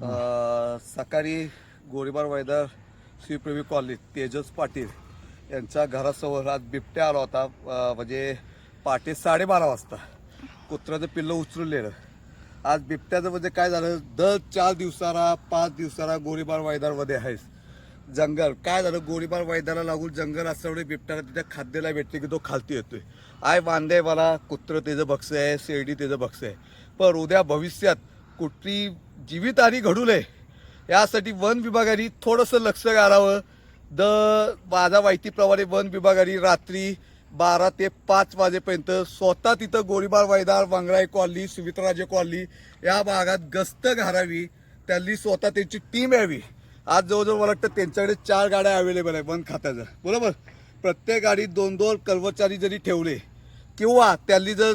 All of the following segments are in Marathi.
सकाळी गोरीबार मैदान प्रवी कॉलनी तेजस पाटील यांच्या घरासमोर आज बिबट्या आला होता. म्हणजे पहाटे साडेबारा वाजता. कुत्र्याचं पिल्लं उचललेलं आज बिबट्याचं म्हणजे काय झालं? दर चार दिवसाला पाच दिवसाला गोळीबार मैदानमध्ये आहेस. जंगल. काय झालं? गोळीबार मैदानाला लागून जंगल असल्यामुळे बिबट्याला तिथे खाद्याला भेटते की तो खालती येतोय. आय वांदे मला कुत्रं त्याचं बक्ष आहे शेरडी त्याचं बक्ष आहे. पण उद्या भविष्यात कुठली जीवितहानी घडू नये यासाठी वन विभागाने थोडंसं लक्ष घालावं. द माझ्या माहितीप्रमाणे वन विभागाने रात्री बारा ते पाच वाजेपर्यंत स्वतः तिथं गोळीबार मैदान मंगळाई कॉलनी सुमित्राजे कॉलनी या भागात गस्त घालावी. त्यांनी स्वतः त्यांची टीम यावी. आज जवळजवळ मला वाटतं त्यांच्याकडे चार गाड्या अवेलेबल आहे वन खात्याचं. बरोबर? प्रत्येक गाडीत दोन दोन कर्मचारी जरी ठेवले किंवा त्यांनी जर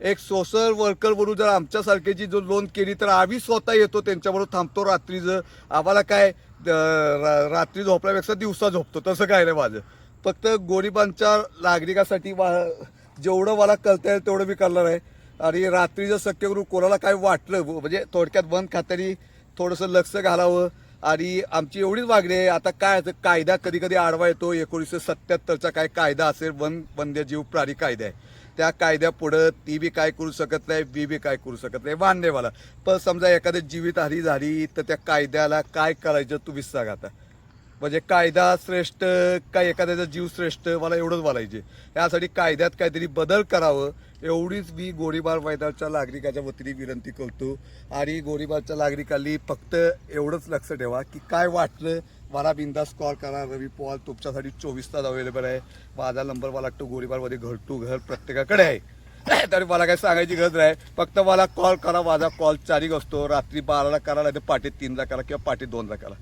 एक सोशल वर्कर म्हणून जर आमच्यासारख्याची जो नोंद केली तर आम्ही स्वतः येतो त्यांच्याबरोबर थांबतो रात्रीचं आम्हाला काय रा- रात्री झोपल्यापेक्षा दिवसा झोपतो. तसं काय नाही माझं. फक्त गोरिबांच्या नागरिकासाठी वा- जेवढं मला करता येईल तेवढं मी करणार आहे. आणि रात्रीचं शक्य करून कोणाला काय वाटलं म्हणजे थोडक्यात बंद खात्याने थोडंसं लक्ष घालावं. आणि आमची एवढीच मागणी आहे. आता काय कायदा कधी कधी आडवा येतो. एकोणीसशे सत्याहत्तरचा काय कायदा असेल वन वन्यजीव प्राणी कायदा आहे. त्या कायद्यापुढं ती बी काय करू शकत नाही बी बी काय करू शकत नाही मान्य पण समजा एखादी जीवितहानी झाली तर त्या कायद्याला काय करायचं तुम्हीच सांगा आता? म्हणजे कायदा श्रेष्ठ काय एखाद्याचा जीव श्रेष्ठ मला एवढंच बोलायचे. यासाठी कायद्यात काहीतरी बदल करावं एवढीच मी गोळीबार मैदानच्या नागरिकाच्या वतीने विनंती करतो. आणि गोळीबारच्या नागरिकांनी फक्त एवढंच लक्ष ठेवा की काय वाटलं मला बिंदास कॉल करा. रवी पॉल तुमच्यासाठी चोवीस तास अवेलेबल आहे. माझा नंबर मला वाटतो गोळीबारमध्ये घर टू घर प्रत्येकाकडे आहे. तरी मला काही सांगायची गरज नाही. फक्त मला कॉल करा. माझा कॉल चारिक असतो. रात्री बाराला करा नाही तर पाठी तीनला करा किंवा पाठी दोनला करा.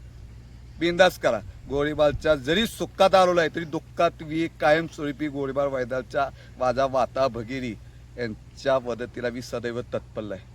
बिंदास करा. गोळीबारच्या जरी सुखात आलेलो आहे तरी दुःखात मी कायमस्वरूपी गोळीबार मैदानच्या माझा वाता भगिरी यांच्या मदतीला मी सदैव तत्पर आहे.